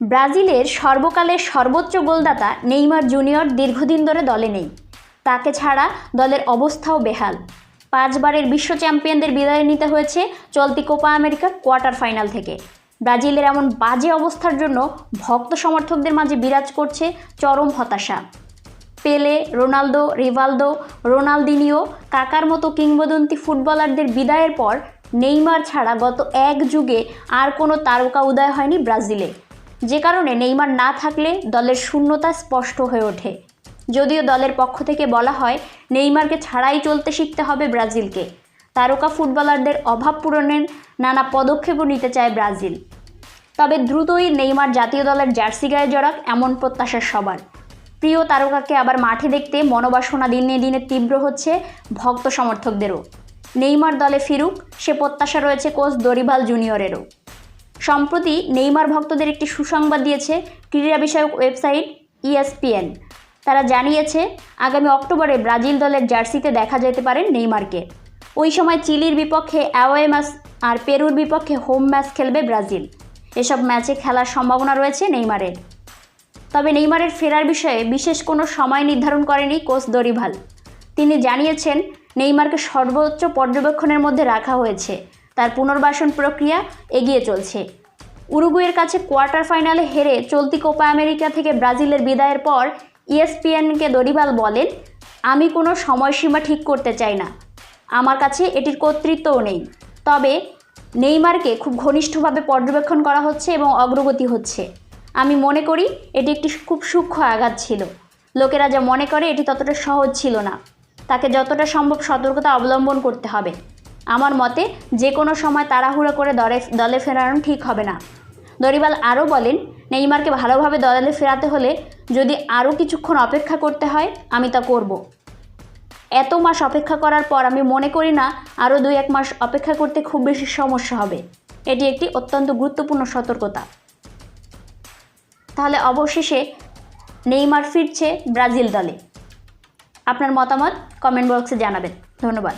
ব্রাজিলের সর্বকালের সর্বোচ্চ গোলদাতা নেইমার জুনিয়র দীর্ঘদিন ধরে দলে নেই। তাকে ছাড়া দলের অবস্থাও বেহাল। পাঁচবারের বিশ্ব চ্যাম্পিয়নদের বিদায় নিতে হয়েছে চলতি কোপা আমেরিকার কোয়ার্টার ফাইনাল থেকে। ব্রাজিলের এমন বাজে অবস্থার জন্য ভক্ত সমর্থকদের মাঝে বিরাজ করছে চরম হতাশা। পেলে, রোনালদো, রিভালদো, রোনালদিনিও, কাকার মতো কিংবদন্তি ফুটবলারদের বিদায়ের পর নেইমার ছাড়া গত এক যুগে আর কোনো তারকা উদয় হয়নি ব্রাজিলে। যে কারণে নেইমার না থাকলে দলের শূন্যতা স্পষ্ট হয়ে ওঠে। যদিও দলের পক্ষ থেকে বলা হয়, নেইমারকে ছাড়াই চলতে শিখতে হবে ব্রাজিলকে। তারকা ফুটবলারদের অভাব পূরণের নানা পদক্ষেপও নিতে চায় ব্রাজিল। তবে দ্রুতই নেইমার জাতীয় দলের জার্সি গায়ে জড়াক এমন প্রত্যাশা সবার। প্রিয় তারকাকে আবার মাঠে দেখতে মনোবাসনা দিনে দিনে তীব্র হচ্ছে ভক্ত সমর্থকদেরও। নেইমার দলে ফিরুক, সে প্রত্যাশা রয়েছে কোচ দরিভাল জুনিয়রেরও। সম্প্রতি নেইমার ভক্তদের একটি সুসংবাদ দিয়েছে ক্রীড়া বিষয়ক ওয়েবসাইট E ইএসপিএন তারা জানিয়েছে, আগামী অক্টোবরে ব্রাজিল দলের জার্সিতে দেখা যেতে পারে নেইমারকে। ওই সময় চিলির বিপক্ষে অ্যাওয়ে ম্যাচ আর পেরুর বিপক্ষে হোম ম্যাচ খেলবে ব্রাজিল। এসব ম্যাচে খেলার সম্ভাবনা রয়েছে নেইমারের। তবে নেইমারের ফেরার বিষয়ে বিশেষ কোনো সময় নির্ধারণ করেনি কোচ দরিভাল। তিনি জানিয়েছেন, নেইমারকে সর্বোচ্চ পর্যবেক্ষণের মধ্যে রাখা হয়েছে। তার পুনর্বাসন প্রক্রিয়া এগিয়ে চলছে। উরুগুয়ের কাছে কোয়ার্টার ফাইনালে হেরে চলতি কোপা আমেরিকা থেকে ব্রাজিলের বিদায়ের পর ইএসপিএনকে দরিভাল বলেন, আমি কোনো সময়সীমা ঠিক করতে চাই না। আমার কাছে এটির কর্তৃত্বও নেই। তবে নেইমারকে খুব ঘনিষ্ঠভাবে পর্যবেক্ষণ করা হচ্ছে এবং অগ্রগতি হচ্ছে। আমি মনে করি এটি একটি খুব সূক্ষ্ম আঘাত ছিল। লোকেরা যা মনে করে এটি ততটা সহজ ছিল না। তাকে যতটা সম্ভব সতর্কতা অবলম্বন করতে হবে। আমার মতে যে কোনো সময় তাড়াহুড়ো করে দলে দলে ফেরানো ঠিক হবে না। দরিবাল আরও বলেন, নেইমারকে ভালোভাবে দলে ফেরাতে হলে যদি আরও কিছুক্ষণ অপেক্ষা করতে হয়, আমি তা করব। এত মাস অপেক্ষা করার পর আমি মনে করি না আরও দুই এক মাস অপেক্ষা করতে খুব বেশি সমস্যা হবে। এটি একটি অত্যন্ত গুরুত্বপূর্ণ সতর্কতা। তাহলে অবশেষে নেইমার ফিরছে ব্রাজিল দলে। আপনার মতামত কমেন্ট বক্সে জানাবেন। ধন্যবাদ।